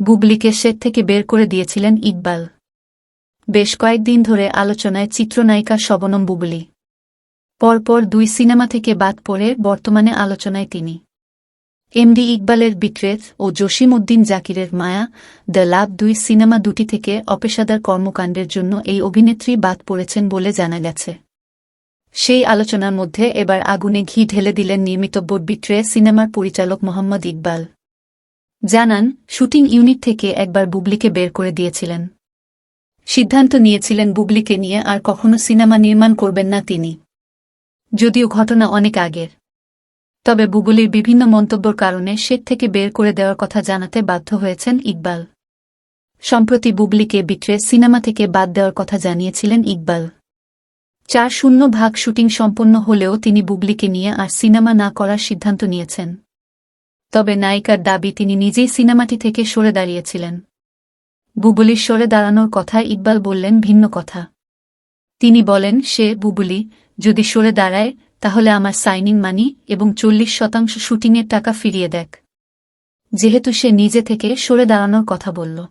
বুবলিকে set থেকে বের করে দিয়েছিলেন ইকবাল। বেশ কয়েকদিন ধরে আলোচনায় চিত্রনায়িকা শবনম বুবলি। পরপর দুই সিনেমা থেকে বাদ পড়ে বর্তমানে আলোচনায় তিনি। এমডি ইকবালের বিক্রেত ও জসিম উদ্দিন জাকিরের মায়া, দ্য লাভ দুই সিনেমা দুটি থেকে অপেশাদার কর্মকাণ্ডের জন্য এই অভিনেত্রী বাদ পড়েছেন বলে জানা গেছে। সেই আলোচনার মধ্যে এবার আগুনে ঘি ঢেলে দিলেন নির্মিতব্য বিক্রে সিনেমার পরিচালক মোহাম্মদ ইকবাল। জানান, শুটিং ইউনিট থেকে একবার বুবলিকে বের করে দিয়েছিলেন। সিদ্ধান্ত নিয়েছিলেন বুবলিকে নিয়ে আর কখনো সিনেমা নির্মাণ করবেন না তিনি। যদিও ঘটনা অনেক আগের। তবে বুবলির বিভিন্ন মন্তব্যর কারণে সেট থেকে বের করে দেওয়ার কথা জানাতে বাধ্য হয়েছেন ইকবাল। সম্প্রতি বুবলিকে বিক্রে সিনেমা থেকে বাদ দেওয়ার কথা জানিয়েছিলেন ইকবাল। চার শূন্য ভাগ শুটিং সম্পন্ন হলেও তিনি বুবলিকে নিয়ে আর সিনেমা না করার সিদ্ধান্ত নিয়েছেন। তবে নায়িকার দাবি, তিনি নিজেই সিনেমাটি থেকে সরে দাঁড়িয়েছিলেন। বুবলির সরে দাঁড়ানোর কথা ইকবাল বললেন ভিন্ন কথা। তিনি বলেন, সে বুবলি, যদি সরে দাঁড়ায়, তাহলে আমার সাইনিং মানি এবং চল্লিশ শতাংশ শুটিংয়ের টাকা ফিরিয়ে দেখ। যেহেতু সে নিজে থেকে সরে দাঁড়ানোর কথা বলল।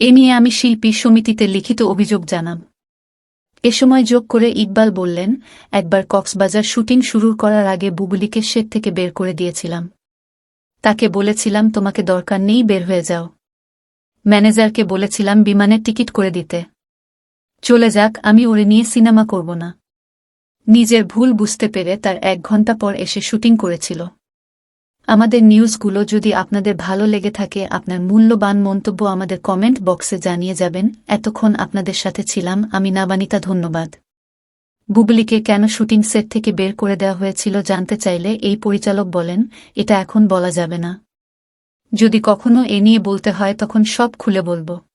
এ নিয়ে আমি শিল্পী সমিতিতে লিখিত অভিযোগ জানাব এ সময় যোগ করে ইকবাল বললেন, একবার কক্সবাজার শুটিং শুরু করার আগে বুবলিকে সেট থেকে বের করে দিয়েছিলাম। তাকে বলেছিলাম, তোমাকে দরকার নেই, বের হয়ে যাও। ম্যানেজারকে বলেছিলাম বিমানের টিকিট করে দিতে। চলে যাক, আমি ওরে নিয়ে সিনেমা করব না। নিজের ভুল বুঝতে পেরে তার এক ঘণ্টা পর এসে শুটিং করেছিল। আমাদের নিউজগুলো যদি আপনাদের ভালো লেগে থাকে, আপনার মূল্যবান মন্তব্য আমাদের কমেন্ট বক্সে জানিয়ে যাবেন। এতক্ষণ আপনাদের সাথে ছিলাম, আমি নাবানিতা, ধন্যবাদ। বুবলিকে কেন শুটিং সেট থেকে বের করে দেওয়া হয়েছিল জানতে চাইলে এই পরিচালক বলেন, এটা এখন বলা যাবে না। যদি কখনো এ নিয়ে বলতে হয় তখন সব খুলে বলব।